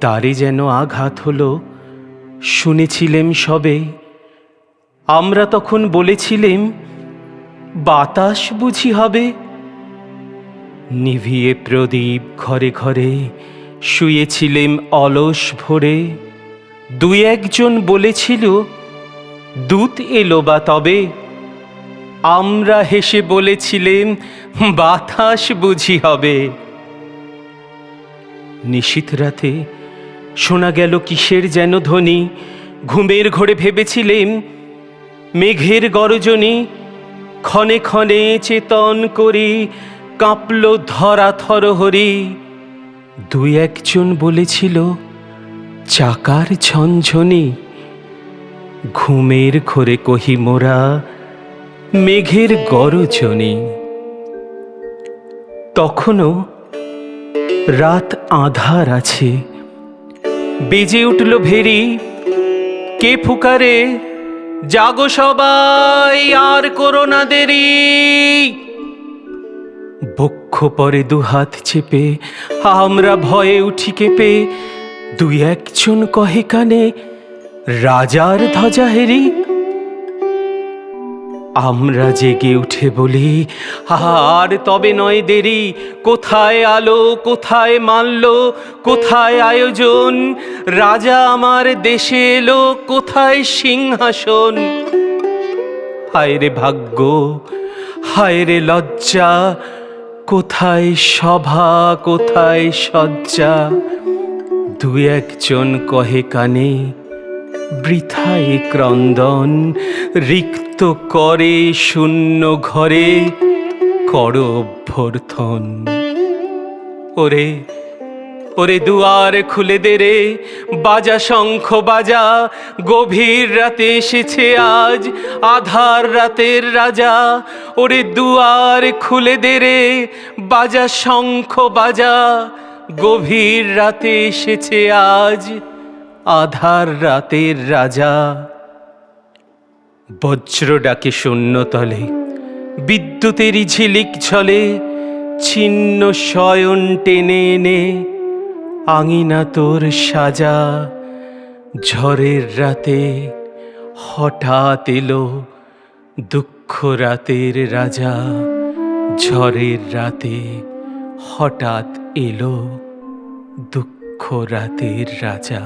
দ্বারে যেন আঘাত হলো, শুনেছিলেম সবে। আমরা তখন বলেছিলেম, বাতাস বুঝি হবে। নিভিয়ে প্রদীপ ঘরে ঘরে শুয়েছিলেম অলস ভরে। দুই একজন বলেছিল, দূত এলো বা তবে? আমরা হেসে বলেছিলেম, বাতাস বুঝি হবে। নিশীত রাতে শোনা গেল কিসের যেন ধ্বনি? ঘুমের ঘরে ভেবেছিলেন মেঘের গরজনী ক্ষণে ক্ষণে চেতন করি কাঁপল ধরা থর থরহরি দুই একজন বলেছিল, চাকার ঝনঝনি ঘুমের ঘরে কহি মোরা মেঘের গরজনী। তখনও রাত আধার আছে। বেজে উঠল ভেরি। কে ফুকারে? জাগো সবাই, আর করোনা দেরি। বক্ষ পরে দু হাত চেপে, আমরা ভয়ে উঠি কেঁপে। দুই একজন কহে কানে, রাজার ধ্বজা হেরি। আমরা জেগে উঠে বলি, আর তবে নয় দেরি, কোথায় আলো, কোথায় মাল্য, কোথায় আয়োজন? রাজা আমার দেশে এলো, কোথায় সিংহাসন? হায় রে ভাগ্য, হায় রে লজ্জা, কোথায় সভা, কোথায় সজ্জা দু একজন কহে কানে, বৃথায় ক্রন্দন, রিক্ত করে শূন্য ঘরে কর অভ্যর্থন। ওরে ওরে দুয়ার খুলে দে রে, বাজা শঙ্খ বাজা, গভীর রাতে এসেছে আজ আধার রাতের রাজা। ওরে দুয়ার খুলে দে রে, বাজা শঙ্খ বাজা, গভীর রাতে এসেছে আজ আধার রাতের রাজা। বজ্র ডাকে শূন্যতলে বিদ্যুতের ঝিলিক ঝলে ছিন্ন শয়ন টেনে এনে, আঙিনা তোর সাজা ঝড়ের রাতে হঠাৎ এলো দুঃখ রাতের রাজা ঝড়ের রাতে হঠাৎ এলো দুঃখ রাতের রাজা।